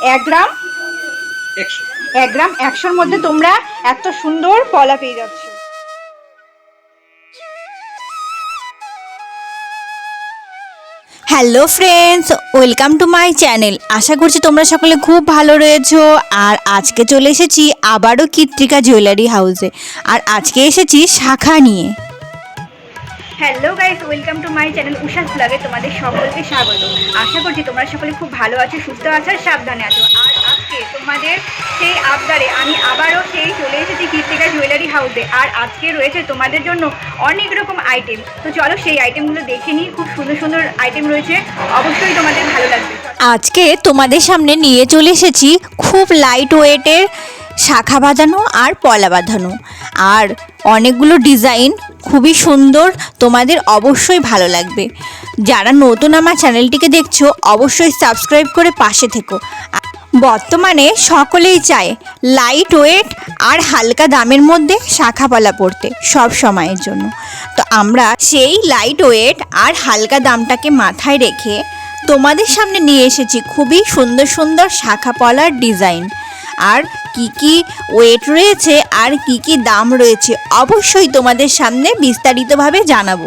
এক গ্রাম? একশো। এক গ্রাম একশোর মধ্যে তোমরা এত সুন্দর পলা পেয়ে যাচ্ছ। Hello friends welcome to my channel. আশা করছি তোমরা সকলে খুব ভালো রয়েছো। আর আজকে চলে এসেছি আবারও কৃত্রিকা জুয়েলারি হাউসে। আর আজকে এসেছি শাখা নিয়ে। Hello guys welcome to my channel Ushas ব্লগে তোমাদের সকলকে স্বাগত। আশা করছি তোমরা সকলে খুব ভালো আছো, সুস্থ আছো সাবধানে আছো। আর আজকে তোমাদের সেই আবদারে আমি আবারও সেই চলে এসেছি কীর্তিকা জুয়েলারি হাউসে আর আজকে রয়েছে তোমাদের জন্য অনেক রকম আইটেম তো চলো সেই আইটেমগুলো দেখে নিই, খুব সুন্দর সুন্দর আইটেম রয়েছে। অবশ্যই তোমাদের ভালো লাগবে। আজকে তোমাদের সামনে নিয়ে চলে এসেছি খুব লাইট ওয়েটের শাখা বাঁধানো আর পলা বাঁধানো। আর অনেকগুলো ডিজাইন খুবই সুন্দর, তোমাদের অবশ্যই ভালো লাগবে। যারা নতুন আমার চ্যানেলটিকে দেখছ, অবশ্যই সাবস্ক্রাইব করে পাশে থেকো। বর্তমানে সকলেই চায় লাইট ওয়েট আর হালকা দামের মধ্যে শাখা পলা পড়তে সব সময়ের জন্য। তো আমরা সেই লাইট ওয়েট আর হালকা দামটাকে মাথায় রেখে তোমাদের সামনে নিয়ে এসেছি খুবই সুন্দর সুন্দর শাখা পলার ডিজাইন আর কি কি ওয়েট রয়েছে আর কি কি দাম রয়েছে অবশ্যই তোমাদের সামনে বিস্তারিতভাবে জানাব।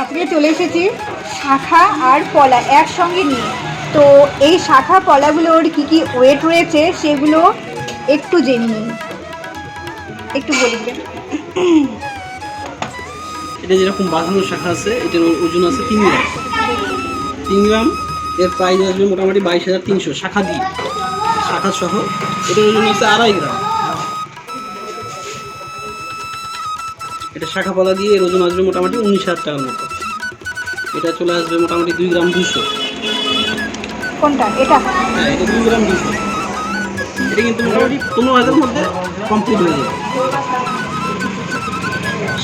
আজকে চলে এসেছি শাখা আর পলা একসঙ্গে নিয়ে। তো এই শাখা পলাগুলোর কি কি ওয়েট রয়েছে সেগুলো একটু জেনে নিন একটু বলি। এটা যেরকম বাঁধানো শাখা আছে এটার ওজন আছে তিন গ্রাম। তিন গ্রাম এর প্রাইস আসবে মোটামুটি বাইশ হাজার তিনশো শাখা দিয়ে শাখা সহ এটার ওজন আছে আড়াই গ্রাম। এটা শাখা পালা দিয়ে এর ওজন আসবে মোটামুটি উনিশ হাজার টাকার মতো। এটা চলে আসবে মোটামুটি দুই গ্রাম দুশো কোনটা? এটা? হ্যাঁ এটা দুই গ্রাম দুশো এটা কিন্তু মোটামুটি পনেরো হাজারের মধ্যে কমপ্লিট হয়ে যাবে।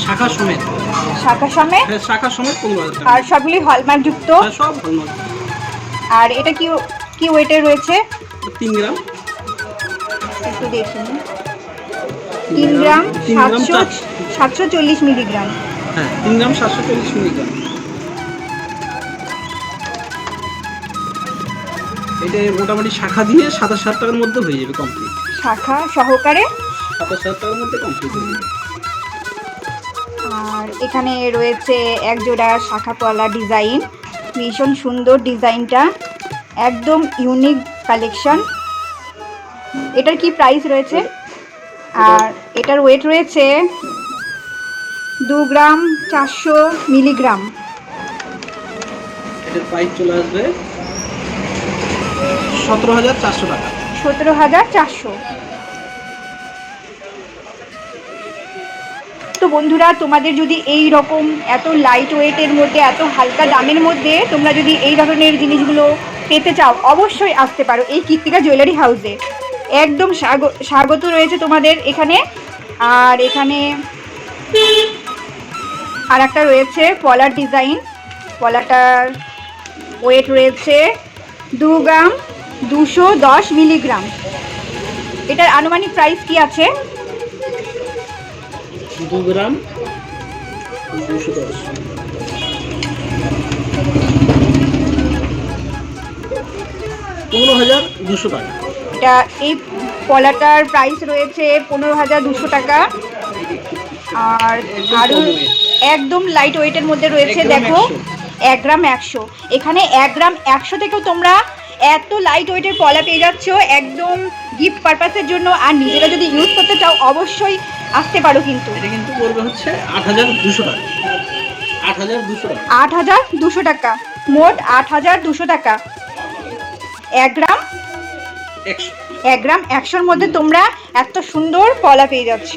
শাখা সমেত। শাখা সমেত? হ্যাঁ শাখা সমেত পনেরো হাজার আর সবগুলি হলমার্ক যুক্ত? হ্যাঁ সব হলমার্ক আর এটা কি কি ওয়েটের রয়েছে? তিন গ্রাম। একটু দেখি তিন গ্রাম সাতশো সাতশো চল্লিশ মিলিগ্রাম। হ্যাঁ তিন গ্রাম সাতশো চল্লিশ মিলিগ্রাম। এটা মোটামুটি শাখা দিয়ে সাতাশ হাজার টাকার মধ্যে হয়ে যাবে কমপ্লিট শাখা সহকারে? সাতাশ হাজার টাকার মধ্যে কমপ্লিট হয়ে যাবে। আর এখানে রয়েছে এক জোড়া শাখা পলা ডিজাইন ভীষণ সুন্দর ডিজাইনটা একদম ইউনিক কালেকশন এটার কি প্রাইস রয়েছে? আর এটার ওয়েট রয়েছে দু গ্রাম চারশো মিলিগ্রাম এটার প্রাইস চলে আসবে সতেরো হাজার চারশো টাকা। সতেরো হাজার চারশো। বন্ধুরা, তোমাদের যদি এই রকম এত লাইট ওয়েটের মধ্যে, এত হালকা দামের মধ্যে তোমরা যদি এই ধরনের জিনিসগুলো পেতে চাও, অবশ্যই আসতে পারো এই কৃত্তিকা জুয়েলারি হাউসে একদম স্বাগ- স্বাগত রয়েছে তোমাদের এখানে। আর এখানে আর একটা রয়েছে, পলার ডিজাইন পলাটার ওয়েট রয়েছে দু গ্রাম দুশো দশ মিলিগ্রাম এটার আনুমানিক প্রাইস কি আছে? দু গ্রাম দুশো দশ। পনেরো হাজার দুশো টাকা। এটা এই পলাটার প্রাইস রয়েছে পনেরো হাজার দুশো টাকা। আর আরও একদম লাইট ওয়েটের মধ্যে রয়েছে দেখো এক গ্রাম একশো। এখানে এক গ্রাম একশো থেকেও তোমরা এত লাইট ওয়েটের পলা পেয়ে যাচ্ছ একদম গিফট পারপাসের জন্য। আর নিজেরা যদি ইউজ করতে চাও অবশ্যই আসতে পারো কিন্তু। এটা কিন্তু পড়বে হচ্ছে আট হাজার দুশো টাকা। আট হাজার দুশো টাকা। মোট আট হাজার দুশো টাকা। এক গ্রাম? একশো। এক গ্রাম একশোর মধ্যে তোমরা এত সুন্দর পলা পেয়ে যাচ্ছ।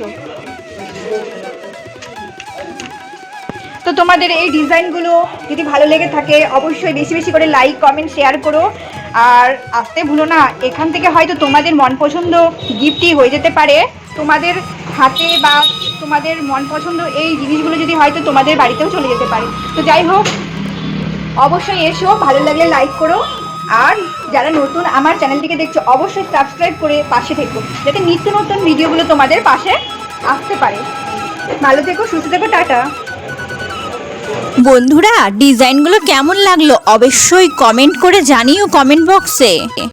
তো তোমাদের এই ডিজাইনগুলো যদি ভালো লেগে থাকে অবশ্যই বেশি বেশি করে লাইক কমেন্ট শেয়ার করো। আর আসতে ভুলো না, এখান থেকে হয়তো তোমাদের মন পছন্দ গিফটই হয়ে যেতে পারে। তোমাদের হাতে বা তোমাদের মন পছন্দ এই জিনিসগুলো যদি হয়তো তোমাদের বাড়িতেও চলে যেতে পারে। তো যাই হোক, অবশ্যই এসো, ভালো লাগলে লাইক করো। আর যারা নতুন আমার চ্যানেলটিকে দেখছ, অবশ্যই সাবস্ক্রাইব করে পাশে থেকো, যাতে নিত্য নতুন ভিডিওগুলো তোমাদের পাশে আসতে পারে। ভালো থেকো, সুস্থ থেকো, টাটা। বন্ধুরা ডিজাইনগুলো কেমন লাগল অবশ্যই কমেন্ট করে জানিও কমেন্ট বক্সে